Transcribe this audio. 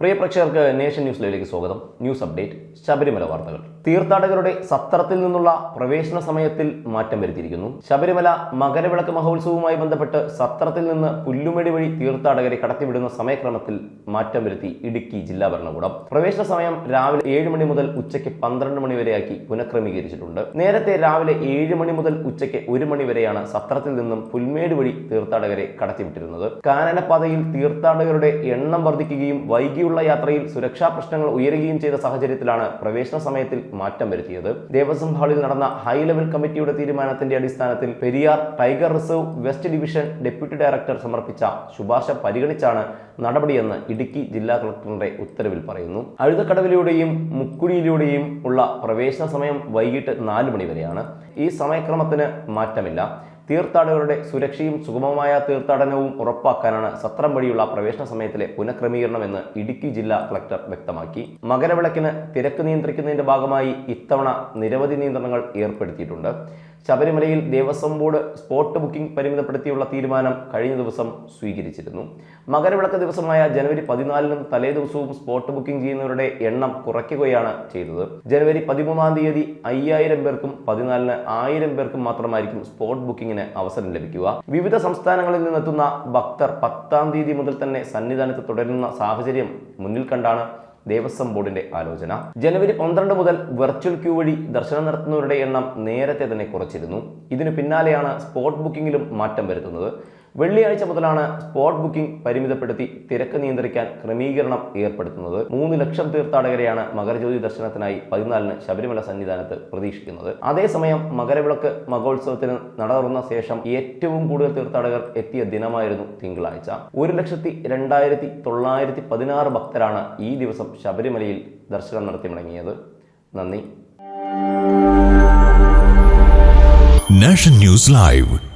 പ്രിയ പ്രേക്ഷകർക്ക് nation news ലൈവിലേക്ക് സ്വാഗതം. ന്യൂസ് അപ്ഡേറ്റ് ശബരിമല വാർത്തകൾ. തീർത്ഥാടകരുടെ സത്രത്തിൽ നിന്നുള്ള പ്രവേശന സമയത്തിൽ മാറ്റം വരുത്തിയിരിക്കുന്നു. ശബരിമല മകരവിളക്ക് മഹോത്സവവുമായി ബന്ധപ്പെട്ട് സത്രത്തിൽ നിന്ന് പുല്ലുമേടി വഴി തീർത്ഥാടകരെ കടത്തിവിടുന്ന സമയക്രമത്തിൽ മാറ്റം വരുത്തി ഇടുക്കി ജില്ലാ ഭരണകൂടം. പ്രവേശന സമയം രാവിലെ ഏഴ് മണി മുതൽ ഉച്ചയ്ക്ക് പന്ത്രണ്ട് മണി വരെയാക്കി പുനഃക്രമീകരിച്ചിട്ടുണ്ട്. നേരത്തെ രാവിലെ ഏഴ് മണി മുതൽ ഉച്ചയ്ക്ക് ഒരു മണി വരെയാണ് സത്രത്തിൽ നിന്നും പുൽമേട് വഴി തീർത്ഥാടകരെ കടത്തിവിട്ടിരുന്നത്. കാനനപാതയിൽ തീർത്ഥാടകരുടെ എണ്ണം വർദ്ധിക്കുകയും വൈകിയുള്ള യാത്രയിൽ സുരക്ഷാ പ്രശ്നങ്ങൾ ഉയരുകയും ചെയ്ത സാഹചര്യത്തിലാണ് പ്രവേശന സമയത്തിൽ മാറ്റം വരുത്തിയത്. ദേവസ്വം ഹാളിൽ നടന്ന ഹൈ ലെവൽ കമ്മിറ്റിയുടെ തീരുമാനത്തിന്റെ അടിസ്ഥാനത്തിൽ Periyar tiger reserve west division deputy director സമർപ്പിച്ച ശുപാർശ പരിഗണിച്ചാണ് നടപടിയെന്ന് ഇടുക്കി ജില്ലാ കളക്ടറിന്റെ ഉത്തരവിൽ പറയുന്നു. അഴുതക്കടവിലൂടെയും മുക്കുടിയിലൂടെയും ഉള്ള പ്രവേശന സമയം വൈകിട്ട് നാല് മണി വരെയാണ് ഈ സമയക്രമത്തിന് മാറ്റമില്ല. തീർത്ഥാടകരുടെ സുരക്ഷയും സുഗമമായ തീർത്ഥാടനവും ഉറപ്പാക്കാനാണ് സത്രം വഴിയുള്ള പ്രവേശന സമയത്തിലെ പുനഃക്രമീകരണമെന്ന് ഇടുക്കി ജില്ലാ കളക്ടർ വ്യക്തമാക്കി. മകരവിളക്കിന് തിരക്ക് നിയന്ത്രിക്കുന്നതിന്റെ ഭാഗമായി ഇത്തവണ നിരവധി നിയന്ത്രണങ്ങൾ ഏർപ്പെടുത്തിയിട്ടുണ്ട്. ശബരിമലയിൽ ദേവസ്വം ബോർഡ് സ്പോട്ട് ബുക്കിംഗ് പരിമിതപ്പെടുത്തിയുള്ള തീരുമാനം കഴിഞ്ഞ ദിവസം സ്വീകരിച്ചിരുന്നു. മകരവിളക്ക് ദിവസമായ ജനുവരി പതിനാലിനും തലേ ദിവസവും സ്പോട്ട് ബുക്കിംഗ് ചെയ്യുന്നവരുടെ എണ്ണം കുറയ്ക്കുകയാണ് ചെയ്തത്. ജനുവരി പതിമൂന്നാം തീയതി അയ്യായിരം പേർക്കും പതിനാലിന് ആയിരം പേർക്കും മാത്രമായിരിക്കും സ്പോട്ട് ബുക്കിംഗിന് അവസരം ലഭിക്കുക. വിവിധ സംസ്ഥാനങ്ങളിൽ നിന്നെത്തുന്ന ഭക്തർ പത്താം തീയതി മുതൽ തന്നെ സന്നിധാനത്ത് തുടരുന്ന സാഹചര്യം മുന്നിൽ കണ്ടാണ് ദേവസ്വം ബോർഡിന്റെ ആലോചന. ജനുവരി പന്ത്രണ്ട് മുതൽ വെർച്വൽ ക്യൂ വഴി ദർശനം നടത്തുന്നവരുടെ എണ്ണം നേരത്തെ തന്നെ കുറച്ചിരുന്നു. ഇതിനു പിന്നാലെയാണ് സ്പോട്ട് ബുക്കിംഗിലും മാറ്റം വരുത്തുന്നത്. വെള്ളിയാഴ്ച മുതലാണ് സ്പോട്ട് ബുക്കിംഗ് പരിമിതപ്പെടുത്തി തിരക്ക് നിയന്ത്രിക്കാൻ ക്രമീകരണം ഏർപ്പെടുത്തുന്നത്. മൂന്ന് ലക്ഷം തീർത്ഥാടകരെയാണ് മകരജ്യോതി ദർശനത്തിനായി പതിനാലിന് ശബരിമല സന്നിധാനത്ത് പ്രതീക്ഷിക്കുന്നത്. അതേസമയം മകരവിളക്ക് മകോത്സവത്തിന് നടന്ന ശേഷം ഏറ്റവും കൂടുതൽ തീർത്ഥാടകർ എത്തിയ ദിനമായിരുന്നു തിങ്കളാഴ്ച. ഒരു ലക്ഷത്തി രണ്ടായിരത്തി തൊള്ളായിരത്തി പതിനാറ് ഭക്തരാണ് ഈ ദിവസം ശബരിമലയിൽ ദർശനം നടത്തി മടങ്ങിയത്. നന്ദി. National news live.